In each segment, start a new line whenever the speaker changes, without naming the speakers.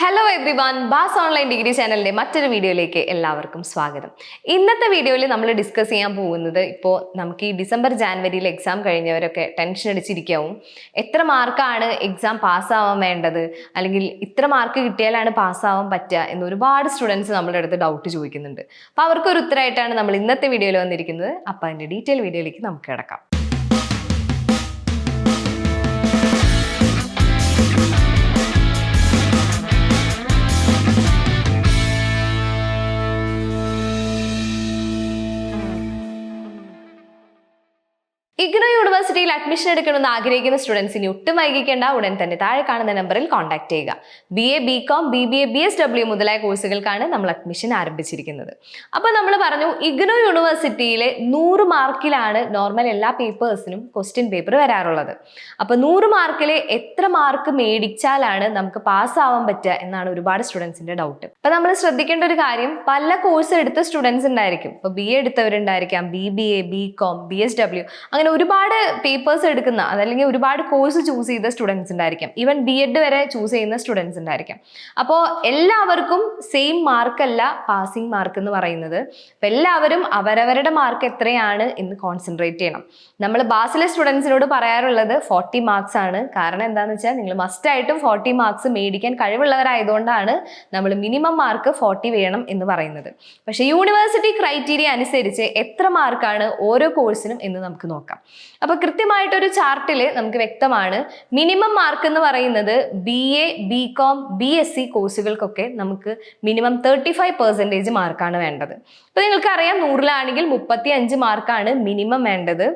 Hello everyone bass online degree ചാനലിന്റെ മറ്റൊരു വീഡിയോയിലേക്ക് എല്ലാവർക്കും സ്വാഗതം. ഇന്നത്തെ വീഡിയോയിൽ നമ്മൾ ഡിസ്കസ് ചെയ്യാൻ പോകുന്നത് ഇപ്പോൾ നമുക്ക് ഈ ഡിസംബർ ജാനുവരിയിൽ എക്സാം കഴിഞ്ഞവരൊക്കെ ടെൻഷൻ അടിച്ചിരിക്കാവും. എത്ര മാർക്കാണ് എക്സാം പാസ്സാവാൻ വേണ്ടത്? അല്ലെങ്കിൽ ഇത്ര മാർക്ക് കിട്ടിയാലാണ് പാസ്സാവാൻ പറ്റുക എന്ന് ഒരുപാട് സ്റ്റുഡൻസ് നമ്മളുടെ അടുത്ത് ഡൗട്ട് ചോദിക്കുന്നുണ്ട്. അപ്പോൾ അവർക്കൊരു ഉത്തരമായിട്ടാണ് നമ്മൾ ഇന്നത്തെ വീഡിയോയിൽ വന്നിരിക്കുന്നത്. അപ്പോൾ അതിന്റെ ഡീറ്റെയിൽ വീഡിയോയിലേക്ക് നമുക്ക് കിടക്കാം. യൂണിവേഴ്സിറ്റിയിൽ അഡ്മിഷൻ എടുക്കണമെന്ന് ആഗ്രഹിക്കുന്ന സ്റ്റുഡൻസിന് ഒട്ടും വൈകിക്കേണ്ട. ഉടൻ തന്നെ താഴെ കാണുന്ന നമ്പറിൽ കോൺടാക്ട് ചെയ്യുക. B A B com B B A B S W മുതലായ കോഴ്സുകൾക്കാണ് നമ്മൾ അഡ്മിഷൻ ആരംഭിച്ചിരിക്കുന്നത്. അപ്പോൾ നമ്മൾ പറഞ്ഞു ഇഗ്നോ യൂണിവേഴ്സിറ്റിയിലെ നൂറ് മാർക്കിലാണ് നോർമൽ എല്ലാ പേപ്പേഴ്സിനും ക്വസ്റ്റ്യൻ പേപ്പർ വരാറുള്ളത്. അപ്പോൾ നൂറ് മാർക്കിലെ എത്ര മാർക്ക് മേടിച്ചാലാണ് നമുക്ക് പാസ്സാവാൻ പറ്റുക എന്നാണ് ഒരുപാട് സ്റ്റുഡൻസിന്റെ ഡൗട്ട് അപ്പോൾ നമ്മൾ ശ്രദ്ധിക്കേണ്ട ഒരു കാര്യം പല കോഴ്സ് എടുത്ത സ്റ്റുഡൻസ് ഉണ്ടായിരിക്കും. ഇപ്പോൾ B A എടുത്തവരുണ്ടായിരിക്കാം B B A B com B S W അങ്ങനെ ഒരുപാട് പേപ്പേഴ്സ് എടുക്കുന്ന അതല്ലെങ്കിൽ ഒരുപാട് കോഴ്സ് ചൂസ് ചെയ്ത സ്റ്റുഡൻസ് ഉണ്ടായിരിക്കും. ഈവൻ ബി എഡ് വരെ ചൂസ് ചെയ്യുന്ന സ്റ്റുഡൻസ് ഉണ്ടായിരിക്കും. അപ്പോൾ എല്ലാവർക്കും സെയിം മാർക്കല്ല പാസിംഗ് മാർക്ക് എന്ന് പറയുന്നത്. അപ്പം എല്ലാവരും അവരവരുടെ മാർക്ക് എത്രയാണ് എന്ന് കോൺസെൻട്രേറ്റ് ചെയ്യണം. നമ്മൾ ബാസിലെ സ്റ്റുഡൻസിനോട് പറയാറുള്ളത് ഫോർട്ടി മാർക്സ് ആണ്. കാരണം എന്താണെന്ന് വെച്ചാൽ നിങ്ങൾ മസ്റ്റായിട്ടും ഫോർട്ടി മാർക്സ് മേടിക്കാൻ കഴിവുള്ളവരായതുകൊണ്ടാണ് നമ്മൾ മിനിമം മാർക്ക് ഫോർട്ടി വേണം എന്ന് പറയുന്നത്. പക്ഷേ യൂണിവേഴ്സിറ്റി ക്രൈറ്റീരിയ അനുസരിച്ച് എത്ര മാർക്കാണ് ഓരോ കോഴ്സിനും എന്ന് നമുക്ക് നോക്കാം. അപ്പോൾ കൃത്യമായിട്ടൊരു ചാർട്ടിൽ നമുക്ക് വ്യക്തമാണ്. മിനിമം മാർക്ക് എന്ന് പറയുന്നത് B A B com B S C കോഴ്സുകൾക്കൊക്കെ നമുക്ക് മിനിമം തേർട്ടി ഫൈവ് പെർസെന്റേജ് മാർക്കാണ് വേണ്ടത്. അപ്പോൾ നിങ്ങൾക്കറിയാം നൂറിലാണെങ്കിൽ മുപ്പത്തി അഞ്ച് മാർക്കാണ് മിനിമം വേണ്ടത്.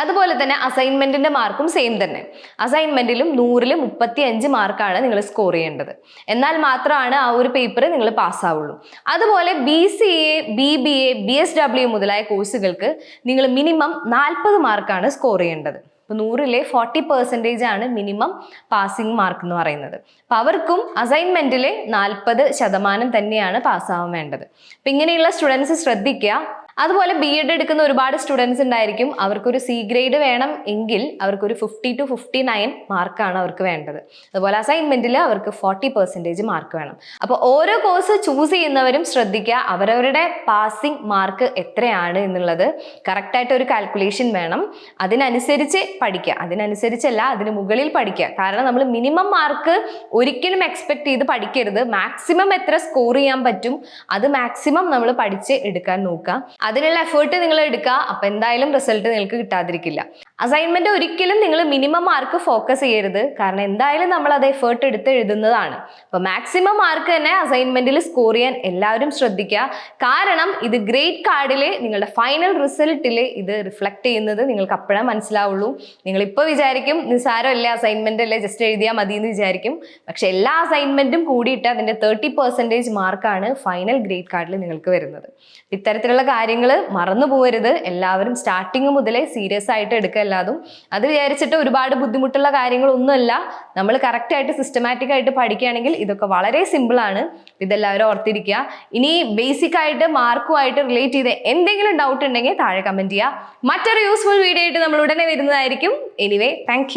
അതുപോലെ തന്നെ അസൈൻമെന്റിന്റെ മാർക്കും സെയിം തന്നെ. അസൈൻമെന്റിലും നൂറിൽ മുപ്പത്തി അഞ്ച് മാർക്കാണ് നിങ്ങൾ സ്കോർ ചെയ്യേണ്ടത്. എന്നാൽ മാത്രമാണ് ആ ഒരു പേപ്പർ നിങ്ങൾ പാസ്സാവുള്ളൂ അതുപോലെ B C A B B A B S W മുതലായ കോഴ്സുകൾക്ക് നിങ്ങൾ മിനിമം നാൽപ്പത് മാർക്കാണ് സ്കോർ ചെയ്യേണ്ടത്. അപ്പോൾ നൂറിലെ ഫോർട്ടി പെർസെന്റേജ് ആണ് മിനിമം പാസിംഗ് മാർക്ക് എന്ന് പറയുന്നത്. അപ്പോൾ അവർക്കും അസൈൻമെന്റിലെ നാൽപ്പത് ശതമാനം തന്നെയാണ് പാസ്സാവാൻ വേണ്ടത്. അപ്പം ഇങ്ങനെയുള്ള സ്റ്റുഡൻസ് ശ്രദ്ധിക്കുക. അതുപോലെ ബി എഡ് എടുക്കുന്ന ഒരുപാട് സ്റ്റുഡൻസ് ഉണ്ടായിരിക്കും. അവർക്കൊരു സി ഗ്രേഡ് വേണം എങ്കിൽ അവർക്കൊരു ഫിഫ്റ്റി ടു ഫിഫ്റ്റി നയൻ മാർക്കാണ് അവർക്ക് വേണ്ടത്. അതുപോലെ അസൈൻമെന്റിൽ അവർക്ക് ഫോർട്ടി പെർസെന്റേജ് മാർക്ക് വേണം. അപ്പോൾ ഓരോ കോഴ്സ് ചൂസ് ചെയ്യുന്നവരും ശ്രദ്ധിക്കുക അവരവരുടെ പാസിംഗ് മാർക്ക് എത്രയാണ് എന്നുള്ളത്. കറക്റ്റായിട്ട് ഒരു കാൽക്കുലേഷൻ വേണം. അതിനനുസരിച്ച് പഠിക്കുക. അതിനനുസരിച്ചല്ല അതിന് മുകളിൽ പഠിക്കുക. കാരണം നമ്മൾ മിനിമം മാർക്ക് ഒരിക്കലും എക്സ്പെക്ട് ചെയ്ത് പഠിക്കരുത്. മാക്സിമം എത്ര സ്കോർ ചെയ്യാൻ പറ്റും അത് മാക്സിമം നമ്മൾ പഠിച്ച് എടുക്കാൻ നോക്കുക. അതിനുള്ള എഫേർട്ട് നിങ്ങൾ എടുക്കുക. അപ്പം എന്തായാലും റിസൾട്ട് നിങ്ങൾക്ക് കിട്ടാതിരിക്കില്ല. അസൈൻമെന്റ് ഒരിക്കലും നിങ്ങൾ മിനിമം മാർക്ക് ഫോക്കസ് ചെയ്യരുത്. കാരണം എന്തായാലും നമ്മൾ അത് എഫേർട്ട് എടുത്ത് എഴുതുന്നതാണ്. അപ്പോൾ മാക്സിമം മാർക്ക് തന്നെ അസൈൻമെന്റിൽ സ്കോർ ചെയ്യാൻ എല്ലാവരും ശ്രദ്ധിക്കുക. കാരണം ഇത് ഗ്രേറ്റ് കാർഡിലെ നിങ്ങളുടെ ഫൈനൽ റിസൾട്ടിൽ ഇത് റിഫ്ലക്ട് ചെയ്യുന്നത് നിങ്ങൾക്ക് അപ്പോഴേ മനസ്സിലാവുള്ളൂ. നിങ്ങൾ ഇപ്പോൾ വിചാരിക്കും നിസ്സാരമല്ലേ അസൈൻമെന്റ് അല്ലേ ജസ്റ്റ് എഴുതിയാൽ മതി എന്ന് വിചാരിക്കും. പക്ഷേ എല്ലാ അസൈൻമെന്റും കൂടിയിട്ട് അതിന്റെ തേർട്ടി പെർസെന്റേജ് മാർക്കാണ് ഫൈനൽ ഗ്രേഡ് കാർഡിൽ നിങ്ങൾക്ക് വരുന്നത്. ഇത്തരത്തിലുള്ള കാര്യങ്ങൾ മറന്നു പോകരുത് എല്ലാവരും സ്റ്റാർട്ടിങ് മുതലേ സീരിയസ് ആയിട്ട് എടുക്കുക. എല്ലാതും അത് വിചാരിച്ചിട്ട് ഒരുപാട് ബുദ്ധിമുട്ടുള്ള കാര്യങ്ങളൊന്നുമല്ല. നമ്മൾ കറക്റ്റായിട്ട് സിസ്റ്റമാറ്റിക് ആയിട്ട് പഠിക്കുകയാണെങ്കിൽ ഇതൊക്കെ വളരെ സിമ്പിളാണ് ഇതെല്ലാവരും ഓർത്തിരിക്കുക. ഇനി ബേസിക് ആയിട്ട് മാർക്കുമായിട്ട് റിലേറ്റ് ചെയ്ത് എന്തെങ്കിലും ഡൗട്ട് ഉണ്ടെങ്കിൽ താഴെ കമന്റ് ചെയ്യുക. മറ്റൊരു യൂസ്ഫുൾ വീഡിയോ ആയിട്ട് നമ്മൾ ഉടനെ വരുന്നതായിരിക്കും. Anyway thank